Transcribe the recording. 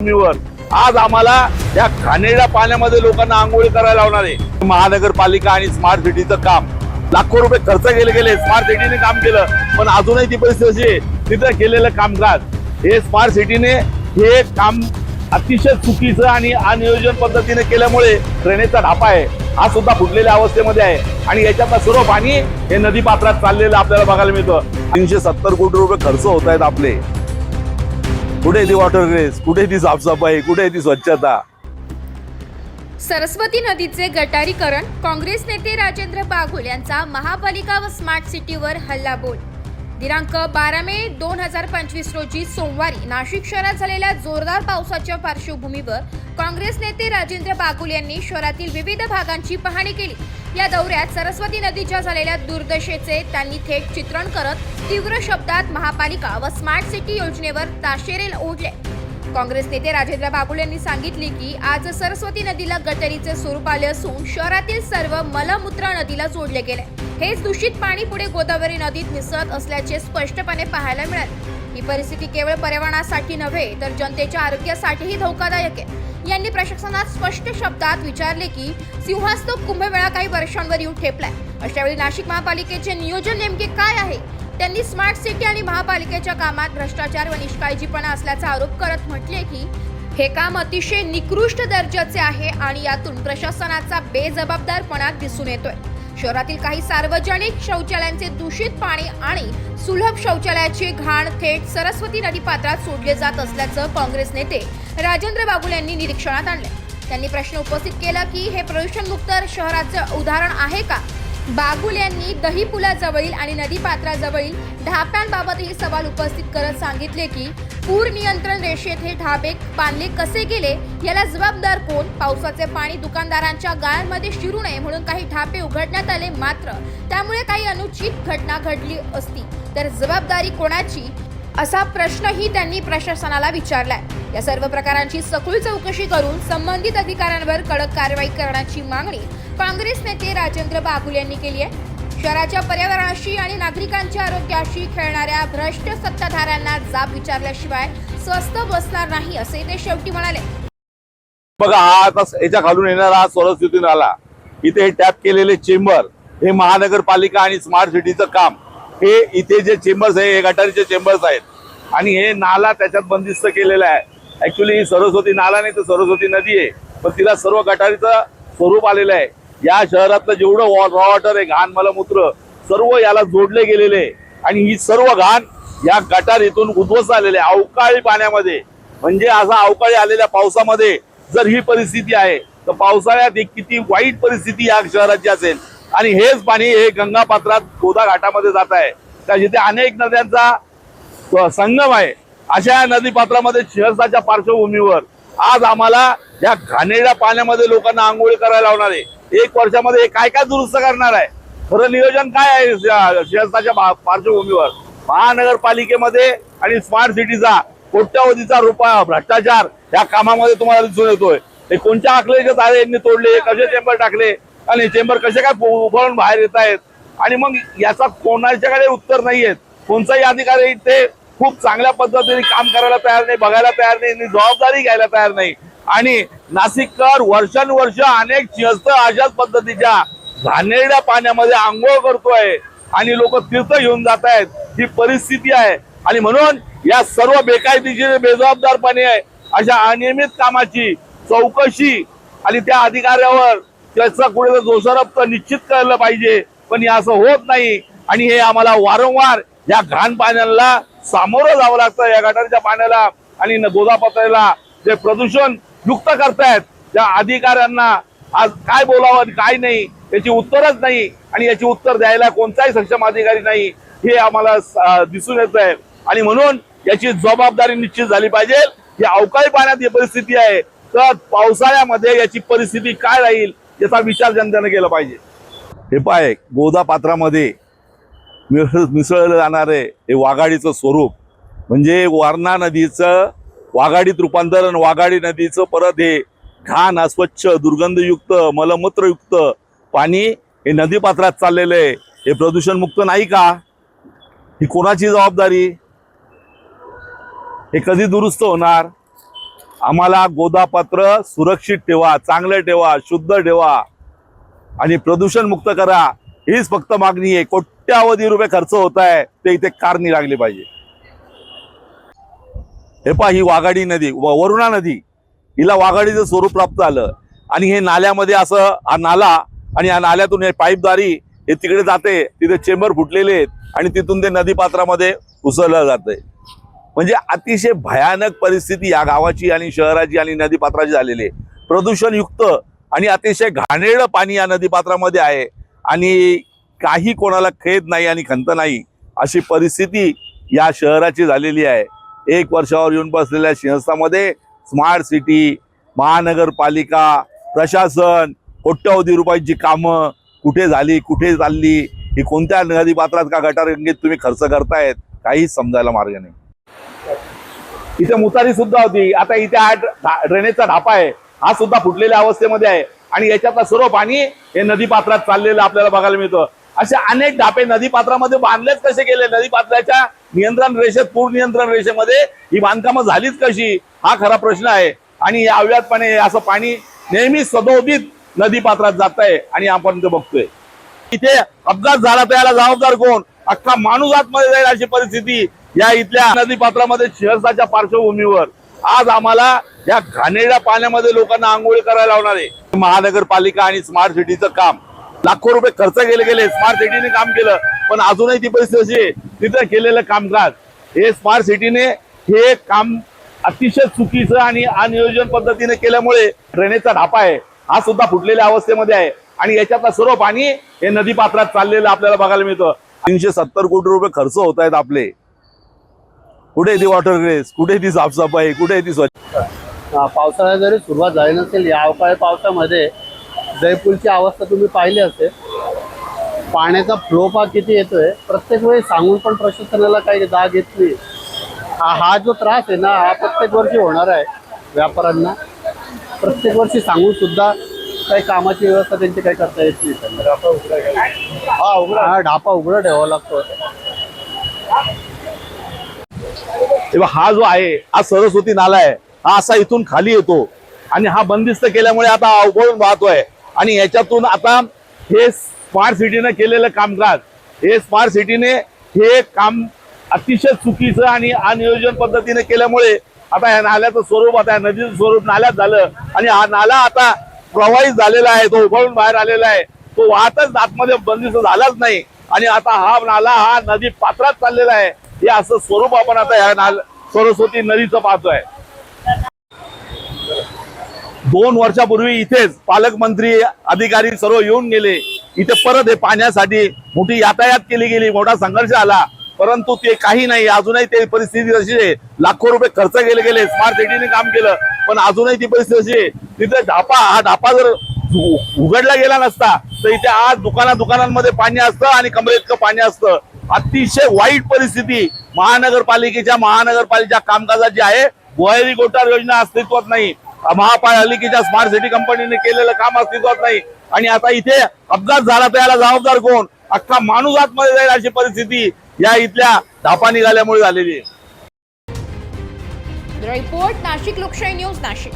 आज आम्हाला या घाणेरड्या पाण्यामध्ये लोकांना आंघोळी करायला लावणार आहे. महानगरपालिका आणि स्मार्ट सिटीचं काम. लाखो रुपये खर्च केले गेले स्मार्ट सिटीने काम केलं पण अजूनही ती परिस्थिती अशी आहे, तिथं केलेलं कामकाज. हे स्मार्ट सिटीने हे काम अतिशय चुकीचं आणि अनियोजन पद्धतीने केल्यामुळे ट्रेनेचा ढापा आहे. हा सुद्धा फुटलेल्या अवस्थेमध्ये आहे. आणि याच्यातलं सर्व पाणी हे नदी पात्रात चाललेलं आपल्याला बघायला मिळतं. तीनशे सत्तर कोटी रुपये खर्च होत आहेत आपले. कुठे ती वॉटर रेस कुठे ती साफसफाई? कुठे ती स्वच्छता? सरस्वती नदीचे गटारीकरण काँग्रेस नेते राजेंद्र बागुल यांचा महापालिका व स्मार्ट सिटीवर हल्लाबोल. दिनांक बारा मे दोन हजार पंचवीस रोजी सोमवारी नाशिक शहरात झालेल्या जोरदार पावसाच्या पार्श्वभूमीवर काँग्रेस नेते राजेंद्र बागुल यांनी शहरातील विविध भागांची पाहणी केली. या दौऱ्यात सरस्वती नदीच्या झालेल्या दुर्दशेचे त्यांनी थेट चित्रण करत तीव्र शब्दात महापालिका व स्मार्ट सिटी योजनेवर ताशेरेल ओढले. काँग्रेस नेते राजेंद्र बागुल यांनी सांगितले की आज सरस्वती नदीला गटरीचे स्वरूप आले असून शहरातील सर्व मलमूत्र नदीला जोडले गेले. हेच दूषित पाणी पुढे गोदावरी नदीत मिसळत असल्याचे स्पष्टपणे पाहायला मिळाले. ही परिस्थिती केवळ पर्यावरणासाठी नव्हे तर जनतेच्या आरोग्यासाठीही धोकादायक आहे. यांनी प्रशासनात स्पष्ट शब्दात विचारले की सिंहस्थ कुंभमेळा काही वर्षांवर येऊन ठेपलाय. अशावेळी नाशिक महापालिकेचे नियोजन नेमके काय आहे? त्यांनी स्मार्ट सिटी आणि महापालिकेच्या कामात भ्रष्टाचार व निष्काळजीपणा असल्याचा आरोप करत म्हटले की हे काम अतिशय निकृष्ट दर्जाचे आहे आणि यातून प्रशासनाचा बेजबाबदारपणा दिसून येतोय. शहरातील काही सार्वजनिक शौचालयांचे दूषित पाणी आणि सुलभ शौचालयाची घाण थेट सरस्वती नदी पात्रात सोडले जात असल्याचं काँग्रेस नेते राजेंद्र बागुल यांनी निरीक्षणात आणले त्यांनी प्रश्न उपस्थित केला की हे प्रदूषणमुक्त शहराचं उदाहरण आहे का? बागुल यांनी दही पुलाजवळील आणि नदी पात्राजवळील ढाप्यांबाबतही सवाल उपस्थित करत सांगितले की पूर नियंत्रण रेषेत हे ढाबे बांधले कसे गेले याला जबाबदार कोण? पावसाचे पाणी दुकानदारांच्या गाळ्यांमध्ये शिरू नये म्हणून काही ढापे उघडण्यात आले मात्र त्यामुळे काही अनुचित घटना घडली असती. तर जबाबदारी कोणाची? असा प्रश्नही त्यांनी प्रशासनाला विचारलाय. या सर्व प्रकारांची सखोल चौकशी करून संबंधित अधिकाऱ्यांवर कडक कारवाई करण्याची मागणी काँग्रेस नेते राजेंद्र बागुल यांनी केली आहे. शहराच्या पर्यावरणाशी आणि नागरिकांच्या आरोग्याशी खेळणाऱ्या भ्रष्ट सत्ताधाऱ्यांना जाब विचारल्याशिवाय स्वस्त बसणार नाही असे ते शेवटी म्हणाले. बघा हा आता याच्या खालून येणारा हा सरस्वती नाला. इथे हे टॅप केलेले चेंबर हे महानगरपालिका आणि स्मार्ट सिटीचं काम. हे इथे जे चेंबर्स आहे हे गटारीचे चेंबर्स आहेत. आणि हे नाला त्याच्यात बंदिस्त केलेला आहे. ऍक्च्युली ही सरस्वती नाला नाही तर सरस्वती नदी आहे. पण तिला सर्व गटारीचं स्वरूप आलेलं आहे. या शहरातलं जेवढं रॉ वॉटर आहे घाण मलमूत्र सर्व याला जोडले गेलेले आणि ही सर्व घाण या गटार इथून उद्ध्वस्त आलेले आहे अवकाळी पाण्यामध्ये. म्हणजे असा अवकाळी आलेल्या पावसामध्ये जर ही परिस्थिती आहे तर पावसाळ्यात एक किती वाईट परिस्थिती या शहराची असेल. आणि हेच पाणी हे गंगा पात्रात गोदा घाटामध्ये जात आहे. त्या जिथे अनेक नद्यांचा संगम आहे अशा नदी पात्रामध्ये शहराच्या पार्श्वभूमीवर आज आम्हाला या घाणेरड्या पाण्यामध्ये लोकांना आंघोळी करायला लावणार आहे. एक वर्षामध्ये काय काय दुरुस्त करणार आहे? खरं नियोजन काय आहे शासनाच्या पार्श्वभूमीवर? महानगरपालिकेमध्ये आणि स्मार्ट सिटीचा कोट्यावधीचा रुपया भ्रष्टाचार या कामामध्ये तुम्हाला दिसून येतोय. हे कोणत्या आखलेचे तारे यांनी तोडले कसे चेंबर टाकले आणि चेंबर कसे काय उभारून बाहेर येत आहेत आणि मग याचा कोणाच्याकडे उत्तर नाहीयेत? कोणताही अधिकारी ते खूप चांगल्या पद्धतीने काम करायला तयार नाही बघायला तयार नाही आणि जबाबदारी घ्यायला तयार नाही. आणि नाशिककर वर्षानुवर्ष अनेक चिहस्त अशाच पद्धतीच्या घाणेरड्या पाण्यामध्ये आंघोळ करतोय आणि लोक तीर्थ घेऊन जात आहेत. ही परिस्थिती आहे. आणि म्हणून या सर्व बेकायदेशीर बेजबाबदारपणे अशा अनियमित कामाची चौकशी आणि त्या अधिकाऱ्यावर त्याचा कुठे दोषारोप निश्चित केलं पाहिजे. पण हे असं होत नाही. आणि हे आम्हाला वारंवार या घाण पाण्याला सामोरं जावं लागतं या गटारच्या पाण्याला आणि गोदापात्राला. जे प्रदूषण युक्त करतायत त्या अधिकाऱ्यांना आज काय बोलावं आणि काय नाही याची उत्तरच नाही आणि याची उत्तर द्यायला कोणताही सक्षम अधिकारी नाही हे आम्हाला दिसून येत आहे आणि म्हणून याची जबाबदारी निश्चित झाली पाहिजे. ही अवकाळी पाण्यात ही परिस्थिती आहे तर पावसाळ्यामध्ये याची परिस्थिती काय राहील याचा विचार जनतेने केला पाहिजे. हे पाय गोदा पात्रामध्ये मिसळ मिसळलं जाणारे हे वाघाडीचं स्वरूप. म्हणजे वारणा नदीचं वाघाडीत रूपांतरण वाघाडी नदीचं परत हे घाण अस्वच्छ दुर्गंधयुक्त मलमूत्रयुक्त पाणी हे नदी पात्रात चाललेलं आहे. हे प्रदूषणमुक्त नाही का? ही कोणाची जबाबदारी? हे कधी दुरुस्त होणार? आम्हाला गोदापात्र सुरक्षित ठेवा चांगलं ठेवा शुद्ध ठेवा आणि प्रदूषण मुक्त करा. हीच फक्त मागणी आहे. कोट्यावधी रुपये खर्च होत आहे. ते इथे कारणी लागली पाहिजे. हे पा ही वाघाडी नदी वरुणा नदी. हिला वाघाडीचं स्वरूप प्राप्त झालं. आणि हे नाल्यामध्ये असं हा नाला आणि या नाल्यातून हे पाईपद्वारी हे तिकडे जाते. तिथे चेंबर फुटलेले आहेत आणि तिथून ते नदी पात्रामध्ये उसळलं जातंय. म्हणजे अतिशय भयानक परिस्थिती या गावाची आणि शहराची आणि नदीपात्राची झालेली आहे. प्रदूषणयुक्त आणि अतिशय घाणेरडं पाणी या नदीपात्रामध्ये आहे. आणि काही कोणाला खेद नाही आणि खंत नाही अशी परिस्थिती या शहराची झालेली आहे. एक वर्षावर येऊन बसलेल्या सिंहस्थामध्ये स्मार्ट सिटी महानगरपालिका प्रशासन कोट्यवधी रुपयांची कामं कुठे झाली कुठे चालली ही कोणत्या नदीपात्रात का गटारगंगेत तुम्ही खर्च करतायत काहीच समजायला मार्ग नाही. इथे मुतारी सुद्धा होती. आता इथे हा ड्रेनेजचा ढापा आहे. हा सुद्धा फुटलेल्या अवस्थेमध्ये आहे. आणि याच्यातलं सर्व पाणी हे नदीपात्रात चाललेलं आपल्याला बघायला मिळतं. असे अनेक ढापे नदीपात्रामध्ये बांधलेच कसे गेले? नदीपात्राच्या नियंत्रण रेषेत पूर नियंत्रण रेषेमध्ये ही बांधकामं झालीच कशी? हा खरा प्रश्न आहे. आणि या अव्यातपणे असं पाणी नेहमी सदोदित नदीपात्रात जात आहे आणि आपण ते बघतोय. इथे अपघात झाला तर याला जबाबदार कोण? अख्खा माणूस आतमध्ये जाईल अशी परिस्थिती या इथल्या नदीपात्रामध्ये शहराच्या पार्श्वभूमीवर. आज आम्हाला या घाणेरड्या पाण्यामध्ये लोकांना आंघोळी करायला लावणार आहे. महानगरपालिका आणि स्मार्ट सिटीचं काम. लाखो रुपये खर्च केले गेले स्मार्ट सिटीने काम केलं पण अजूनही ती परिस्थिती अशी आहे तिथं केलेलं कामकाज. हे स्मार्ट सिटीने हे काम अतिशय चुकीचं आणि अनियोजन पद्धतीने केल्यामुळे ड्रेनेजचा ढापा आहे. हा सुद्धा फुटलेल्या अवस्थेमध्ये आहे. आणि याच्यातलं सर्व पाणी हे नदी पात्रात चाललेलं आपल्याला बघायला मिळतं. तीनशे सत्तर कोटी रुपये खर्च होत आहेत आपले. कुठे ती वॉटर ग्रेस कुठे ती साफसफाई? कुठे ती स्वच्छ? हा, पावसाळ्यात जरी सुरुवात झाली नसेल या अवकाळी पावसामध्ये जयपूरची अवस्था तुम्ही पाहिली असेल. पाण्याचा फ्लो पा किती येतोय प्रत्येक वेळी सांगून पण प्रशासनाला काही जाग येत नाही. हा जो त्रास आहे ना हा प्रत्येक वर्षी होणार आहे व्यापाऱ्यांना. प्रत्येक वर्षी सांगून सुद्धा काही कामाची व्यवस्था त्यांची काही करता येत नाही. हा हा ढापा उघडा ठेवावा लागतो. तेव्हा हा जो आहे हा सरस्वती नाला आहे हा असा इथून खाली येतो. आणि हा बंदिस्त केल्यामुळे आता अवघडून वाहतोय. आणि याच्यातून आता हे स्मार्ट सिटीनं केलेलं कामकाज हे स्मार्ट सिटीने हे काम अतिशय चुकीचं आणि अनियोजन पद्धतीने केल्यामुळे आता या नाल्याचं स्वरूप आता या नदीचं स्वरूप नाल्यात झालं. आणि हा नाला आता प्रवाहित झालेला आहे तो उभळून बाहेर आलेला आहे. तो वाहतच आतमध्ये बंदिस्त झालाच नाही. आणि आता हा नाला हा नदी पात्रात चाललेला आहे. हे असं स्वरूप आपण आता या नाल सरस्वती नदीचं पाहतोय. दोन वर्षापूर्वी इथेच पालकमंत्री अधिकारी सर्व येऊन गेले. इथे परत हे पाण्यासाठी मोठी यातायात केली गेली मोठा संघर्ष आला. परंतु ते काही नाही अजूनही ते परिस्थिती तशी आहे. लाखो रुपये खर्च केले गेले स्मार्ट सिटीने काम केलं पण अजूनही ती परिस्थिती अशी आहे. तिथे ढापा हा ढापा जर उघडला गेला नसता तर इथे आज दुकाना दुकानांमध्ये पाणी असतं आणि कमरे इतकं पाणी असतं. अतिशय वाईट परिस्थिती. महानगरपालिकेच्या महानगरपालिकेच्या कामकाजाची आहे भुयारी गोटार योजना अस्तित्वात नाही. महापालिकेच्या स्मार्ट सिटी कंपनीने केलेलं काम अस्तित्वात नाही. आणि आता इथे अपघात झाला तर याला जबाबदार कोण? अख्खा माणूस आतमध्ये जाईल अशी परिस्थिती या इथल्या धापा निघाल्यामुळे झालेली आहे. रिपोर्ट नाशिक लोकशाही न्यूज नाशिक.